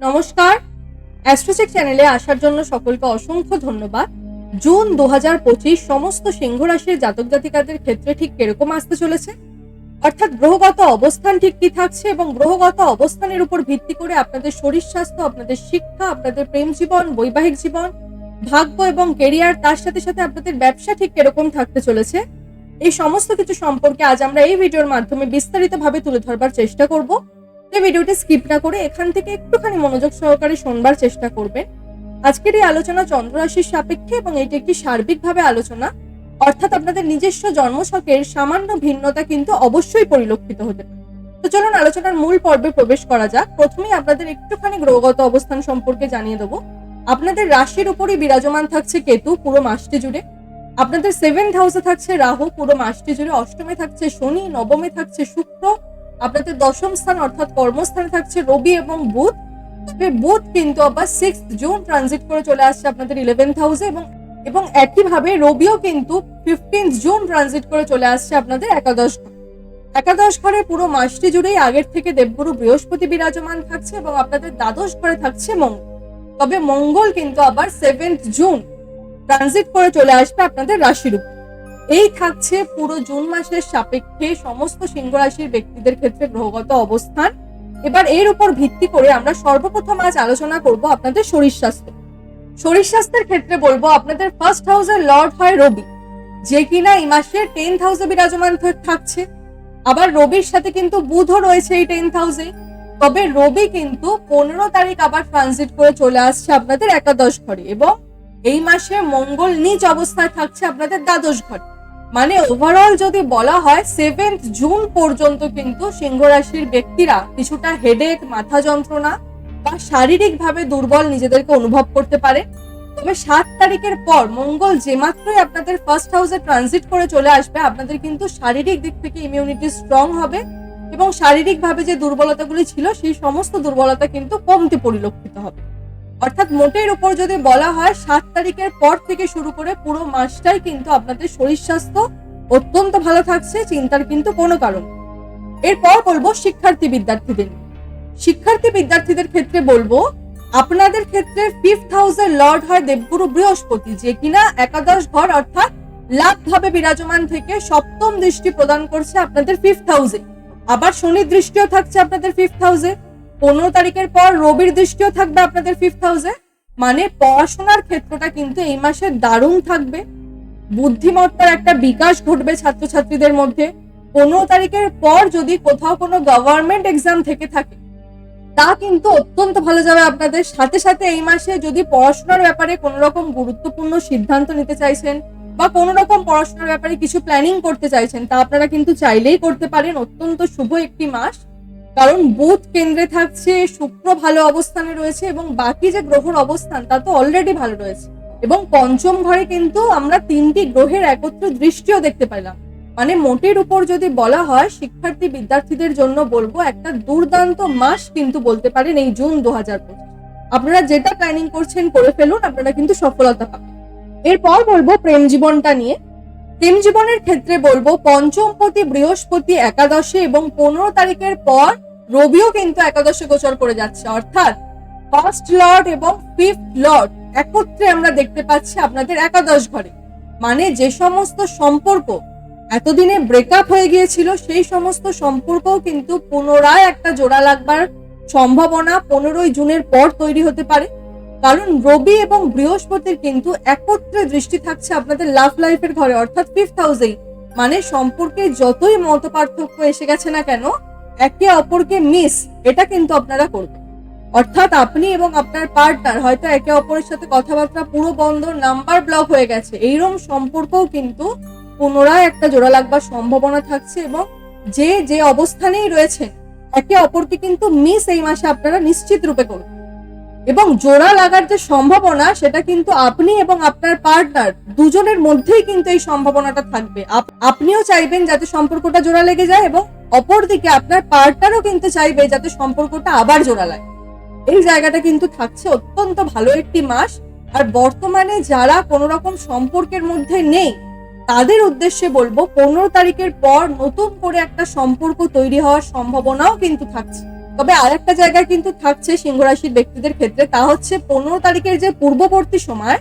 নমস্কার। অ্যাস্ট্রোচেক চ্যানেলে আসার জন্য সকলকে অসংখ্য ধন্যবাদ। জুন দু হাজার পঁচিশ সমস্ত সিংহ রাশির জাতক জাতিকাদের ক্ষেত্রে ঠিক কীরকম আসতে চলেছে? অর্থাৎ গ্রহগত অবস্থান ঠিক কি থাকছে এবং গ্রহগত অবস্থানের উপর ভিত্তি করে আপনাদের শরীর স্বাস্থ্য, আপনাদের শিক্ষা, আপনাদের প্রেম জীবন, বৈবাহিক জীবন, ভাগ্য এবং কেরিয়ার তার সাথে সাথে আপনাদের ব্যবসা ঠিক কীরকম থাকতে চলেছে? এই সমস্ত কিছু সম্পর্কে আজ আমরা এই ভিডিওর মাধ্যমে বিস্তারিতভাবে তুলে ধরবার চেষ্টা করব। এই ভিডিওটি স্কিপ না করে এখান থেকে একটুখানি মনোযোগ সহকারে শোনবার চেষ্টা করবেন। আজকের এই আলোচনা চন্দ্ররাশির সাপেক্ষে এবং এটি একটি সার্বিকভাবে আলোচনা। অর্থাৎ আপনাদের নিজস্ব জন্মছকের সামান্য ভিন্নতা কিন্তু অবশ্যই পরিলক্ষিত হতে পারে। তো চলুন আলোচনার মূল পর্বে প্রবেশ করা যাক। প্রথমেই আপনাদের একটুখানি গ্রহগত অবস্থান সম্পর্কে জানিয়ে দেবো। আপনাদের রাশির উপরই বিরাজমান থাকছে কেতু পুরো মাসটি জুড়ে। আপনাদের সেভেন্থ হাউসে থাকছে রাহু পুরো মাসটি জুড়ে। অষ্টমে থাকছে শনি, নবমে থাকছে শুক্র। আপনাদের দশম স্থান অর্থাৎ কর্মস্থানে থাকছে রবি এবং বুধ। তবে বুধ কিন্তু আবার সিক্স জুন ট্রানজিট করে চলে আসছে আপনাদের ইলেভেন্থ হাউসে এবং এবং একইভাবে রবিও কিন্তু ফিফটিন্থ জুন ট্রানজিট করে চলে আসছে আপনাদের একাদশ। একাদশ ঘরে পুরো মাসটি জুড়েই আগের থেকে দেবগুরু বৃহস্পতি বিরাজমান থাকছে এবং আপনাদের দ্বাদশ ঘরে থাকছে মঙ্গল। তবে মঙ্গল কিন্তু আবার সেভেন্থ জুন ট্রানজিট করে চলে আসবে আপনাদের রাশির উপর এই থাকছে পুরো জুন মাসের সাপেক্ষে সমস্ত সিংহ রাশির ব্যক্তিদের ক্ষেত্রে গ্রহগত অবস্থান। এবার এর উপর ভিত্তি করে আমরা সর্বপ্রথম আজ আলোচনা করব আপনাদের শরীর স্বাস্থ্য। শরীর স্বাস্থ্যের ক্ষেত্রে বলব, আপনাদের ফার্স্ট হাউসের লর্ড হয় রবি, যে কিনা এই মাসের টেন্থ হাউসে বিরাজমান থাকছে। আবার রবির সাথে কিন্তু বুধও রয়েছে এই টেন্থ হাউসে তবে রবি কিন্তু পনেরো তারিখ আবার ট্রানজিট করে চলে আসছে আপনাদের একাদশ ঘরে এবং এই মাসে মঙ্গল নিচ অবস্থায় থাকছে আপনাদের দ্বাদশ ঘরে। মানে ওভারঅল যদি বলা হয় সেভেন্থ জুন পর্যন্ত কিন্তু সিংহ রাশির ব্যক্তিরা কিছুটা হেডেক মাথা যন্ত্রণা বা শারীরিকভাবে দুর্বল নিজেদেরকে অনুভব করতে পারে। তবে সাত তারিখের পর মঙ্গল যে মাত্রই আপনাদের ফার্স্ট হাউসে ট্রানজিট করে চলে আসবে, আপনাদের কিন্তু শারীরিক দিক থেকে ইমিউনিটি স্ট্রং হবে এবং শারীরিকভাবে যে দুর্বলতাগুলি ছিল, সেই সমস্ত দুর্বলতা কিন্তু কমতে পরিলক্ষিত হবে। অর্থাৎ মোটের উপর যদি বলা হয়, সাত তারিখের পর থেকে শুরু করে পুরো মাসটাই কিন্তু আপনাদের শরীর স্বাস্থ্য অত্যন্ত ভালো থাকছে, চিন্তার কিন্তু কোনো কারণ। এরপর বলব শিক্ষার্থী বিদ্যার্থীদের। শিক্ষার্থী বিদ্যার্থীদের ক্ষেত্রে বলব, আপনাদের ক্ষেত্রে ফিফথ হাউসের লর্ড হয় দেবগুরু বৃহস্পতি, যে কিনা একাদশ ঘর অর্থাৎ লাভ ভাবে বিরাজমান থেকে সপ্তম দৃষ্টি প্রদান করছে আপনাদের ফিফথ হাউসে আবার শনির দৃষ্টিও থাকছে আপনাদের ফিফথ হাউসে পনেরো তারিখের পর রবির দৃষ্টিও থাকবে আপনাদের ফিফথ হাউসে মানে পড়াশোনার ক্ষেত্রটা কিন্তু এই মাসে দারুণ থাকবে। বুদ্ধিমত্তার একটা বিকাশ ঘটবে ছাত্রছাত্রীদের মধ্যে। পনেরো তারিখের পর যদি কোথাও কোনো গভর্নমেন্ট এক্সাম থেকে থাকে, তা কিন্তু অত্যন্ত ভালো যাবে আপনাদের। সাথে সাথে এই মাসে যদি পড়াশোনার ব্যাপারে কোনো রকম গুরুত্বপূর্ণ সিদ্ধান্ত নিতে চাইছেন বা কোনো রকম পড়াশোনার ব্যাপারে কিছু প্ল্যানিং করতে চাইছেন, তা আপনারা কিন্তু চাইলেই করতে পারেন। অত্যন্ত শুভ একটি মাস। কারণ বুধ কেন্দ্রে থাকছে, শুক্র ভালো অবস্থানে রয়েছে এবং বাকি যে গ্রহর অবস্থান তা তো অলরেডি ভালো রয়েছে। এবং পঞ্চম ঘরে কিন্তু আমরা তিনটি গ্রহের একত্র দৃষ্টিও দেখতে পেলাম। মানে মোটের উপর যদি বলা হয়, শিক্ষার্থী বিদ্যার্থীদের জন্য বলব, একটা দুর্দান্ত মাস কিন্তু বলতে পারেন এই জুন দু হাজার আপনারা যেটা প্ল্যানিং করছেন করে ফেলুন, আপনারা কিন্তু সফলতা পাবেন। এরপর বলব প্রেম জীবনটা নিয়ে। প্রেম জীবনের ক্ষেত্রে বলব, পঞ্চমপতি বৃহস্পতি একাদশে এবং পনেরো তারিখের পর রবিও কিন্তু একাদশে গোচর করে যাচ্ছে। অর্থাৎ ফার্স্ট লর্ড এবং ফিফথ লর্ড একত্রে আমরা দেখতে পাচ্ছি আপনাদের একাদশ ঘরে। মানে যে সমস্ত সম্পর্ক এতদিনে ব্রেকআপ হয়ে গিয়েছিল, সেই সমস্ত সম্পর্কও কিন্তু পুনরায় একটা জোড়া লাগবার সম্ভাবনা পনেরোই জুনের পর তৈরি হতে পারে। কারণ রবি এবং বৃহস্পতির কিন্তু একত্রে দৃষ্টি থাকছে আপনাদের লাভ লাইফের ঘরে। অর্থাৎ ফিফথ হাউসেই মানে সম্পর্কে যতই মত পার্থক্য এসে গেছে না কেন একে অপরকে মিস এটা কিন্তু আপনারা করবেন। অর্থাৎ আপনি এবং আপনার পার্টনার হয়তো একে অপরের সাথে কথাবার্তা পুরো বন্ধ নাম্বার ব্লক হয়ে গেছে। এইরকম সম্পর্কও কিন্তু পুনরায় একটা জোড়া লাগবার সম্ভাবনা থাকছে এবং যে যে অবস্থানেই রয়েছে, একে অপরকে কিন্তু মিস এই মাসে আপনারা নিশ্চিত রূপে করবেন। এবং জোড়া লাগার যে সম্ভাবনা, সেটা কিন্তু আপনি এবং আপনার পার্টনার দুজনের মধ্যেই কিন্তু এই সম্ভাবনাটা থাকবে। আপনিও চাইবেন যাতে সম্পর্কটা জোড়া লেগে যায় এবং অপরদিকে আপনার পার্টনারও কিন্তু চাইবে যাতে সম্পর্কটা আবার জোড়া লাগে এই জায়গাটা কিন্তু থাকছে অত্যন্ত ভালো একটি মাস, আর বর্তমানে যারা কোনো রকম সম্পর্কের মধ্যে নেই, তাদের উদ্দেশ্যে বলব পনেরো তারিখের পর নতুন করে একটা সম্পর্ক তৈরি হওয়ার সম্ভাবনাও কিন্তু থাকছে। তবে আর একটা জায়গায় কিন্তু থাকছে সিংহ রাশির ব্যক্তিদের ক্ষেত্রে, তা হচ্ছে পনেরো তারিখের যে পূর্ববর্তী সময়,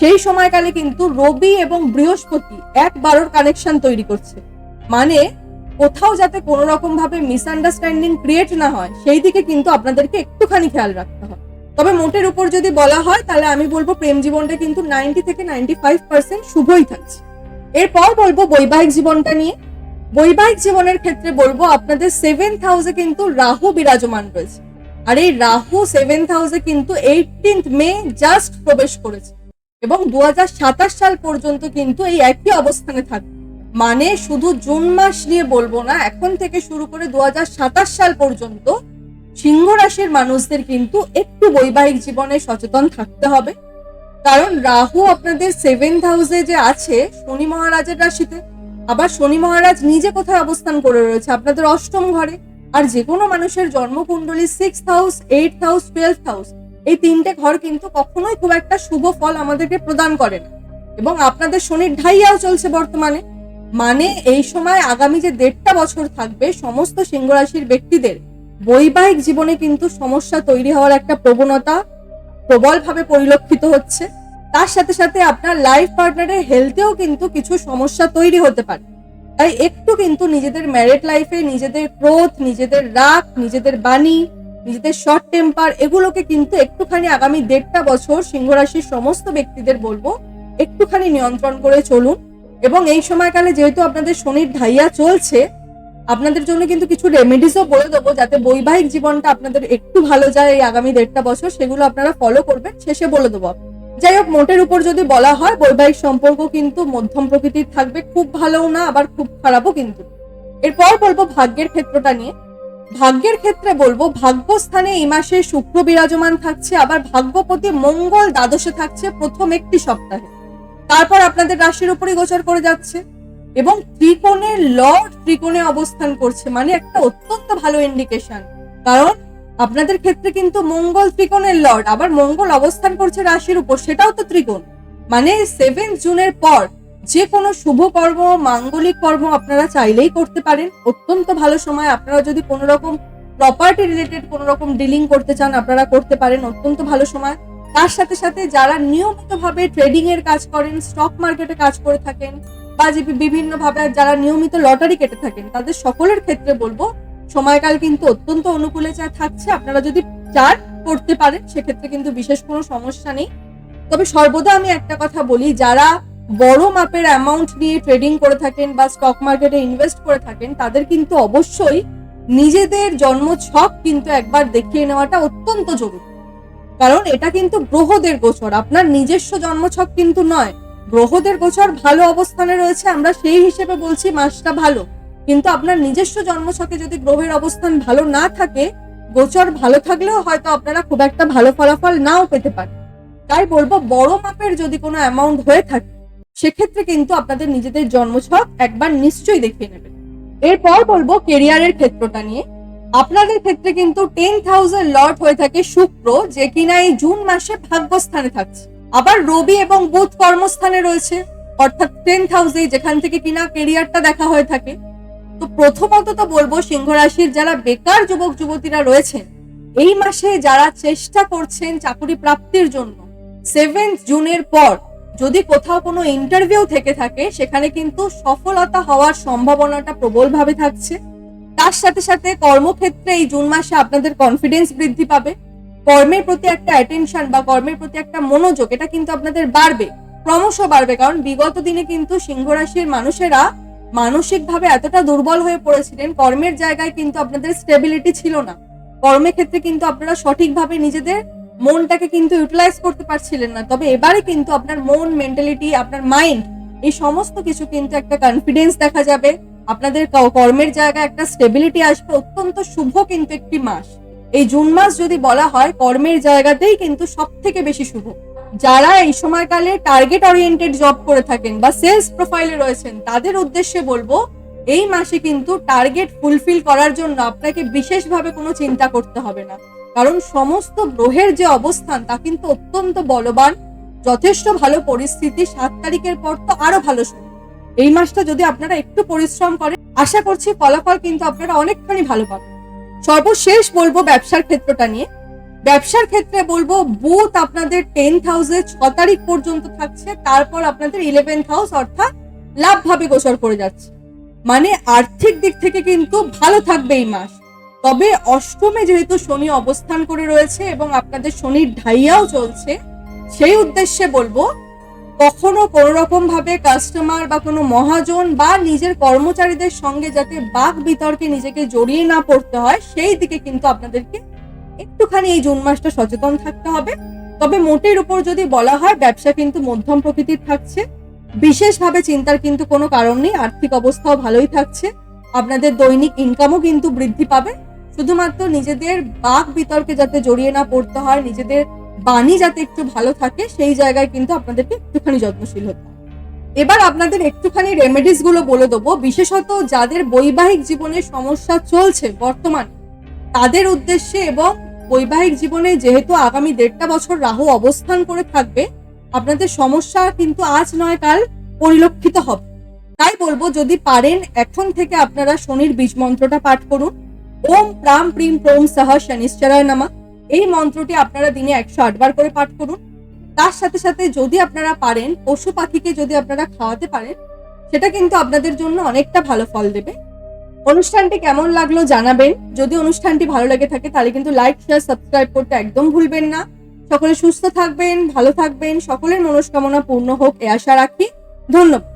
সেই সময়কালে কিন্তু রবি এবং বৃহস্পতি এক বারোর কানেকশন তৈরি করছে। মানে কোথাও যাতে কোনো রকম ভাবে মিসআন্ডারস্ট্যান্ডিং ক্রিয়েট না হয়, সেই দিকে কিন্তু আপনাদেরকে একটুখানি খেয়াল রাখতে হবে। তবে মোটের উপর যদি বলা হয়, তাহলে আমি বলব প্রেম জীবনটা কিন্তু নাইনটি থেকে নাইনটি ফাইভ পার্সেন্ট শুভই থাকছে। এরপর বলব বৈবাহিক জীবনটা নিয়ে। বৈবাহিক জীবনের ক্ষেত্রে বলব আপনাদের সেভেন্থ হাউসে কিন্তু রাহু বিরাজমান রয়েছে। আর এই রাহু সেভেন্থ হাউসে কিন্তু এইটিন্থ মে জাস্ট প্রবেশ করেছে। এবং দু হাজার সাতাশ সাল পর্যন্ত কিন্তু এই একই অবস্থানে থাকবে। মানে শুধু জুন মাস নিয়ে বলব না, এখন থেকে শুরু করে দু হাজার সাতাশ সাল পর্যন্ত সিংহ রাশির মানুষদের কিন্তু একটু বৈবাহিক জীবনে সচেতন থাকতে হবে। কারণ রাহু আপনাদের সেভেন্থ হাউসে যে আছে, শনি মহারাজের রাশিতে, আবার শনি মহারাজ নিজে কোথায় অবস্থান করে রয়েছে, আপনাদের অষ্টম ঘরে, আর যে কোনো মানুষের জন্মকুণ্ডলী six house eight house twelve house এই তিনটে ঘর কিন্তু কখনোই খুব একটা শুভ ফল আমাদেরকে প্রদান করে না। এবং আপনাদের শনির ঢাইয়াও চলছে বর্তমানে মানে এই সময় আগামী যে দেড়টা বছর থাকবে, সমস্ত সিংহ রাশির ব্যক্তিদের বৈবাহিক জীবনে কিন্তু সমস্যা তৈরি হওয়ার একটা প্রবণতা প্রবলভাবে পরিলক্ষিত হচ্ছে। তার সাথে সাথে আপনার লাইফ পার্টনারের হেলথেও কিন্তু কিছু সমস্যা তৈরি হতে পারে। তাই একটু কিন্তু নিজেদের ম্যারেড লাইফে নিজেদের ক্রোধ, নিজেদের রাগ, নিজেদের বাণী, নিজেদের শর্ট টেম্পার এগুলোকে কিন্তু একটুখানি আগামী দেড়টা বছর সিংহ রাশির সমস্ত ব্যক্তিদের বলব, একটুখানি নিয়ন্ত্রণ করে চলুন। এবং এই সময়কালে যেহেতু আপনাদের শনির ঢাইয়া চলছে, আপনাদের জন্য কিন্তু কিছু রেমেডিসও বলে দেবো যাতে বৈবাহিক জীবনটা আপনাদের একটু ভালো যায় এই আগামী দেড়টা বছর, সেগুলো আপনারা ফলো করবেন, শেষে বলে দেবো। যাই হোক, মোটের উপর যদি বলা হয়, বৈবাহিক সম্পর্ক কিন্তু মধ্যম প্রকৃতির থাকবে, খুব ভালোও না, আবার খুব খারাপও কিন্তু। এরপর বলব ভাগ্যের ক্ষেত্রটা নিয়ে। ভাগ্যের ক্ষেত্রে বলব, ভাগ্যস্থানে এই মাসে শুক্র বিরাজমান থাকছে, আবার ভাগ্যপতি মঙ্গল দ্বাদশে থাকছে প্রথম একটি সপ্তাহে। তারপর আপনাদের রাশির উপরই গোচর করে যাচ্ছে। এবং ত্রিকোণের লর্ড ত্রিকোণে অবস্থান করছে মানে একটা অত্যন্ত ভালো ইন্ডিকেশন কারণ আপনাদের ক্ষেত্রে কিন্তু মঙ্গল ত্রিকোণের লর্ড, আবার মঙ্গল অবস্থান করছে রাশির উপর, সেটাও তো ত্রিকোণ। মানে সেভেন জুনের পর যে কোনো শুভ কর্ম, মাঙ্গলিক কর্ম আপনারা চাইলেই করতে পারেন। অত্যন্ত ভালো সময়, আপনারা যদি কোনো রকম প্রপার্টি রিলেটেড কোনো রকম ডিলিং করতে চান, আপনারা করতে পারেন। অত্যন্ত ভালো সময়। তার সাথে সাথে যারা নিয়মিতভাবে ট্রেডিং এর কাজ করেন স্টক মার্কেটে কাজ করে থাকেন বা যে বিভিন্ন ভাবে যারা নিয়মিত লটারি কেটে থাকেন, তাদের সকলের ক্ষেত্রে বলব, সময়কাল কিন্তু অত্যন্ত অনুকূলে যা থাকছে। আপনারা যদি চার করতে পারেন, সেক্ষেত্রে কিন্তু বিশেষ কোনো সমস্যা নেই। তবে সর্বদা আমি একটা কথা বলি, যারা বড় মাপের অ্যামাউন্ট নিয়ে ট্রেডিং করে থাকেন বা স্টক মার্কেটে ইনভেস্ট করে থাকেন, তাদের কিন্তু অবশ্যই নিজেদের জন্ম ছক কিন্তু একবার দেখিয়ে নেওয়াটা অত্যন্ত জরুরি। কারণ এটা কিন্তু গ্রহদের গোচর। আপনার নিজস্ব জন্মছক কিন্তু নয়। গ্রহদের গোচর ভালো অবস্থানে রয়েছে, আমরা সেই হিসেবে বলছি মাসটা ভালো। কিন্তু আপনার নিজস্ব জন্মছকে যদি গ্রহের অবস্থান ভালো না থাকে, গোচর ভালো থাকলেও হয়তো আপনারা খুব একটা ভালো ফলাফল নাও পেতে পারেন। তাই বলব, বড় মাপের যদি কোনো অ্যামাউন্ট হয়ে থাকে, সেক্ষেত্রে কিন্তু আপনাদের নিজেদের জন্মছক একবার নিশ্চয়ই দেখিয়ে নেবেন। এরপর বলব কেরিয়ারের ক্ষেত্রটা নিয়ে। আপনাদের ক্ষেত্রে কিন্তু টেন থাউজেন্ড লট হয়ে থাকে শুক্র, যে কিনা এই জুন মাসে ভাগ্যস্থানে থাকছে। আবার রবি এবং বুধ কর্মস্থানে রয়েছে, অর্থাৎ টেন হাউসে যেখান থেকে কিনা কেরিয়ারটা দেখা হয়ে থাকে। তো প্রথমত তো বলব, সিংহ রাশির যারা বেকার যুবক, যুবতীরা রয়েছেন, এই মাসে যারা চেষ্টা করছেন চাকরি প্রাপ্তির জন্য সেভেন্থ জুনের পর যদি কোথাও কোনো ইন্টারভিউ থেকে থাকে, সেখানে কিন্তু সফলতা হওয়ার সম্ভাবনাটা প্রবলভাবে থাকছে। তার সাথে সাথে কর্মক্ষেত্রে এই জুন মাসে আপনাদের কনফিডেন্স বৃদ্ধি পাবে। কর্মের প্রতি একটা অ্যাটেনশন বা কর্মের প্রতি একটা মনোযোগ, এটা কিন্তু আপনাদের বাড়বে। ক্রমশ বাড়বে, কারণ বিগত দিনে কিন্তু সিংহ রাশির মানুষেরা মানসিকভাবে এতটা দুর্বল হয়ে পড়েছিলেন, কর্মের জায়গায় কিন্তু আপনাদের স্টেবিলিটি ছিল না। কর্মের ক্ষেত্রে কিন্তু আপনারা সঠিকভাবে নিজেদের মনটাকে কিন্তু ইউটিলাইজ করতে পারছিলেন না। তবে এবারে কিন্তু আপনার মন মেন্টালিটি আপনার মাইন্ড এই সমস্ত কিছু কিন্তু একটা কনফিডেন্স দেখা যাবে। আপনাদের কর্মের জায়গায় একটা স্টেবিলিটি আসবে অত্যন্ত শুভ কিন্তু একটি মাস। এই জুন মাস যদি বলা হয়, কর্মের জায়গাতেই কিন্তু সব থেকে বেশি শুভ। যারা এই সময়কালে টার্গেট ওরিয়েন্টেড জব করে থাকেন বা সেলস প্রোফাইলে রয়েছেন, তাদের উদ্দেশ্যে বলব, এই মাসে কিন্তু টার্গেট ফুলফিল করার জন্য আপনাকে বিশেষভাবে কোনো চিন্তা করতে হবে না। কারণ সমস্ত গ্রহের যে অবস্থান, তা কিন্তু অত্যন্ত বলবান। যথেষ্ট ভালো পরিস্থিতি, সাত তারিখের পর তো আরও ভালো এই মাসটা যদি আপনারা একটু পরিশ্রম করেন, আশা করছি ফলাফল কিন্তু আপনারা অনেকখানি ভালো পাবেন। সর্বশেষ বলব ব্যবসার ক্ষেত্রটা নিয়ে। ব্যবসার ক্ষেত্রে বলব বুথ আপনাদের টেন্থ হাউসে ছ তারিখ পর্যন্ত থাকছে, তারপর আপনাদের ইলেভেন্থ হাউস অর্থাৎ লাভ ভাবে গোচর করে যাচ্ছে। মানে আর্থিক দিক থেকে কিন্তু ভালো থাকবে এই মাস। তবে অষ্টমে যেহেতু শনি অবস্থান করে রয়েছে এবং আপনাদের শনির ঢাইয়াও চলছে, সেই উদ্দেশ্যে বলব কখনো কোনো রকম ভাবে কাস্টমার বা কোনো মহাজন বা নিজের কর্মচারীদের সঙ্গে যাতে বাক বিতর্কে নিজেকে জড়িয়ে না পড়তে হয়, সেই দিকে কিন্তু আপনাদেরকে একটুখানি এই জুন মাসটা সচেতন থাকতে হবে। তবে মোটের উপর যদি বলা হয়, ব্যবসা কিন্তু মধ্যম প্রকৃতির থাকছে। বিশেষভাবে চিন্তার কিন্তু কোনো কারণ নেই, আর্থিক অবস্থাও ভালোই থাকছে। আপনাদের দৈনিক ইনকামও কিন্তু বৃদ্ধি পাবে। শুধুমাত্র নিজেদের বাক বিতর্কে যাতে জড়িয়ে না পড়তে হয়, নিজেদের বাণী যাতে একটু ভালো থাকে, সেই জায়গায় কিন্তু আপনাদেরকে একটুখানি যত্নশীল হতে এবার আপনাদের একটুখানি রেমেডিসগুলো বলে দেবো। বিশেষত যাদের বৈবাহিক জীবনে সমস্যা চলছে বর্তমানে, তাদের উদ্দেশ্যে এবং বৈবাহিক জীবনে যেহেতু আগামী দেড়টা বছর রাহু অবস্থান করে থাকবে, আপনাদের সমস্যা কিন্তু আজ নয়, কাল পরিলক্ষিত হবে। তাই বলব, যদি পারেন, এখন থেকে আপনারা শনির বীজ মন্ত্রটা পাঠ করুন। ওম প্রাম প্রিম প্রোম সাহ শনিশ্চরায় নামা। এই মন্ত্রটি আপনারা দিনে একশো আটবার করে পাঠ করুন। তার সাথে সাথে যদি আপনারা পারেন, পশু পাখিকে যদি আপনারা খাওয়াতে পারেন, সেটা কিন্তু আপনাদের জন্য অনেকটা ভালো ফল দেবে। অনুষ্ঠানটি কেমন লাগল জানাবেন। যদি অনুষ্ঠানটি ভালো লেগে থাকে, তাহলে কিন্তু লাইক শেয়ার সাবস্ক্রাইব করতে একদম ভুলবেন না। সকলে সুস্থ থাকবেন, ভালো থাকবেন, সকলের মনস্কামনা পূর্ণ হোক, এ আশা রাখি। ধন্যবাদ।